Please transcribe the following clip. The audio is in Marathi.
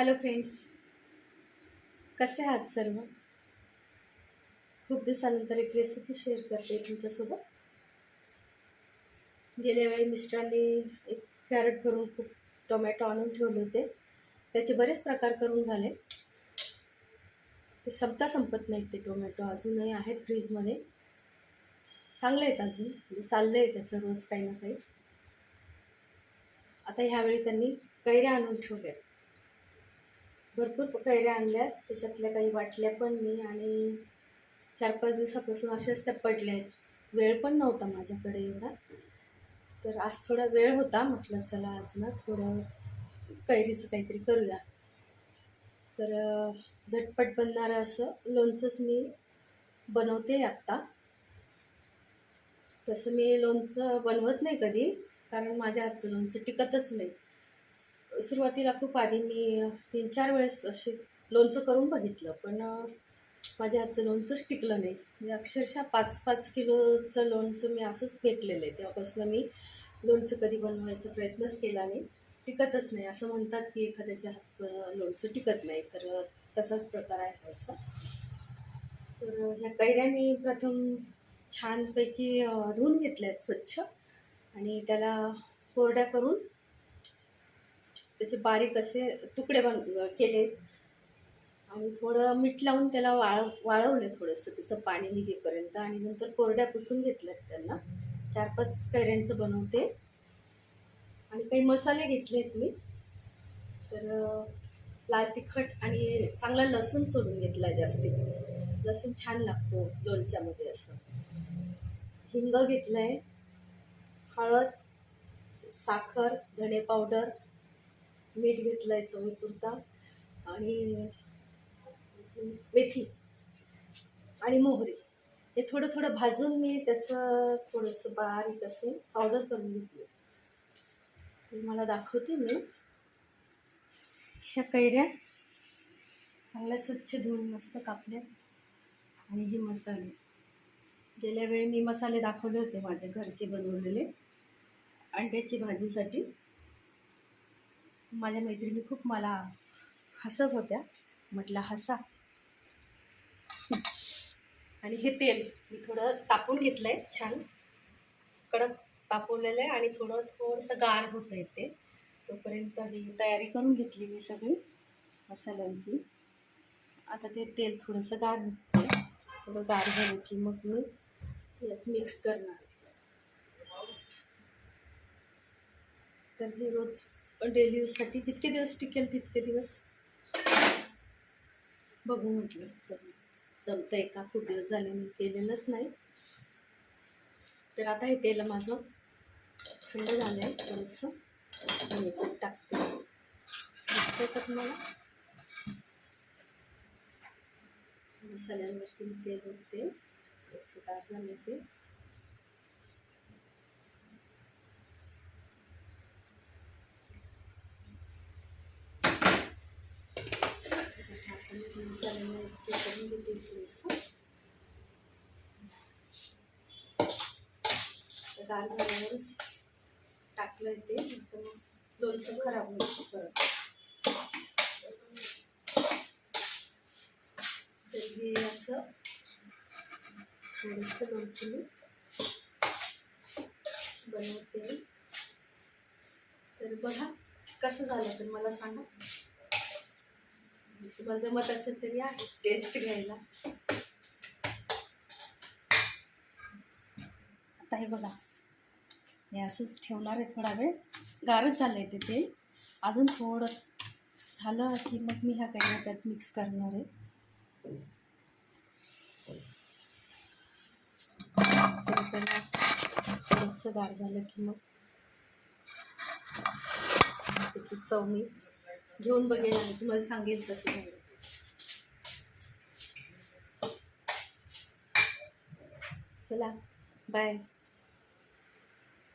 हॅलो फ्रेंड्स कसे आहात सर्व? खूप दिवसानंतर एक रेसिपी शेअर करते तुमच्यासोबत. गेल्या वेळी मिस्टरांनी एक कॅरेट भरून खूप टोमॅटो आणून ठेवले होते. त्याचे बरेच प्रकार करून झाले. ते संपता संपत नाहीत ते टोमॅटो अजूनही आहेत फ्रीजमध्ये चांगले आहेत अजून. म्हणजे चाललं आहे त्याचं रोज काही ना काही. आता ह्यावेळी त्यांनी कैऱ्या आणून ठेवल्या भरपूर कैऱ्या आणल्या. त्याच्यातल्या काही वाटल्या पण मी आणि चार पाच दिवसापासून अशाच त्या पडल्या आहेत. वेळ पण नव्हता माझ्याकडे एवढा. तर आज थोडा वेळ होता. म्हटलं चला आज ना थोडं कैरीचं काहीतरी करूया. तर झटपट बनणारं असं लोणचंच मी बनवते आत्ता. तसं मी लोणचं बनवत नाही कधी कारण माझ्या हातचं लोणचं टिकतच नाही. सुरुवातीला खूप आधी मी तीन चार वेळेस असे लोणचं करून बघितलं पण माझ्या हातचं लोणचंच टिकलं नाही. म्हणजे अक्षरशः पाच पाच किलोचं लोणचं मी असंच फेकलेलं आहे. तेव्हापासून मी लोणचं कधी बनवायचा प्रयत्नच केला नाही. टिकतच नाही. असं म्हणतात की एखाद्याच्या हातचं लोणचं टिकत नाही. तर तसाच प्रकार आहे असा. तर ह्या कैऱ्या मी प्रथम छानपैकी धुवून घेतल्या आहेत स्वच्छ. आणि त्याला कोरड्या करून त्याचे बारीक असे तुकडे बन केले. आणि थोडं मीठ लावून त्याला वाळ वाळवलं थोडंसं. त्याचं पाणी निघेपर्यंत आणि नंतर कोरड्या पुसून घेतल्यात त्यांना. चार पाच कैऱ्यांचं बनवते. आणि काही मसाले घेतलेत मी. तर लाल तिखट आणि चांगला लसूण सोडून घेतला जास्ती. लसूण छान लागतो लोणच्यामध्ये असं. हिंग घेतलं आहे हळद साखर धणे पावडर मीठ घेतलं आहे चवीपुरता आणि मेथी आणि मोहरी. हे थोडं थोडं भाजून मी त्याचं थोडंसं बारीक असे पावडर करून घेतली मला दाखवते मी. ह्या कैऱ्या चांगल्या स्वच्छ धुवून मस्त कापल्या आणि हे मसाले. गेल्या वेळी मी मसाले दाखवले होते माझ्या घरचे बनवलेले. अंड्याची भाजीसाठी. माझ्या मैत्रिणी खूप मला हसत होत्या. म्हटलं हसा. आणि हे तेल मी थोडं तापून घेतलं आहे छान. कडक तापवलेलं आहे आणि थोडं थोडंसं गार होतं आहे ते. तोपर्यंत ही तयारी करून घेतली मी सगळी मसाल्यांची. आता ते तेल थोडंसं गार होतं थोडं गार झालं की मग मी यात मिक्स करणार. तर हे रोज डेली यूजसाठी जितके दिवस टिकेल तितके दिवस. बघू म्हटलं जमतं आहे का? खूप दिवस झाले मी केलेलंच नाही. तर आता हे तेल माझं थंड झालं आहे थोडंसं. आणि याच्यात टाकते. दिसतंय का तुम्हाला? मसाल्यांवरती मी तेल होते असं काय झालं ते टाकून मसाल्यांना जे करून घेते थोडंसं गार झाल्यावरच टाकलं ते नंतर मग लोणचं खराब परत तर हे असं थोडंसं लोणचं मी बनवते तर बघा कसं झालं? तर मला सांगा. तुम्हाला जमत असेल तरी आहे टेस्ट घ्यायला. आता हे बघा. हे असंच ठेवणार आहे थोडा वेळ. गारच झालं आहे ते तेल. अजून थोडं झालं की मग मी ह्या काही त्यात मिक्स करणार आहे. तर त्याला थोडंसं गार झालं की मग त्याची चव मी घेऊन बघेन आणि तुम्हाला सांगेल कसं झालं चला बाय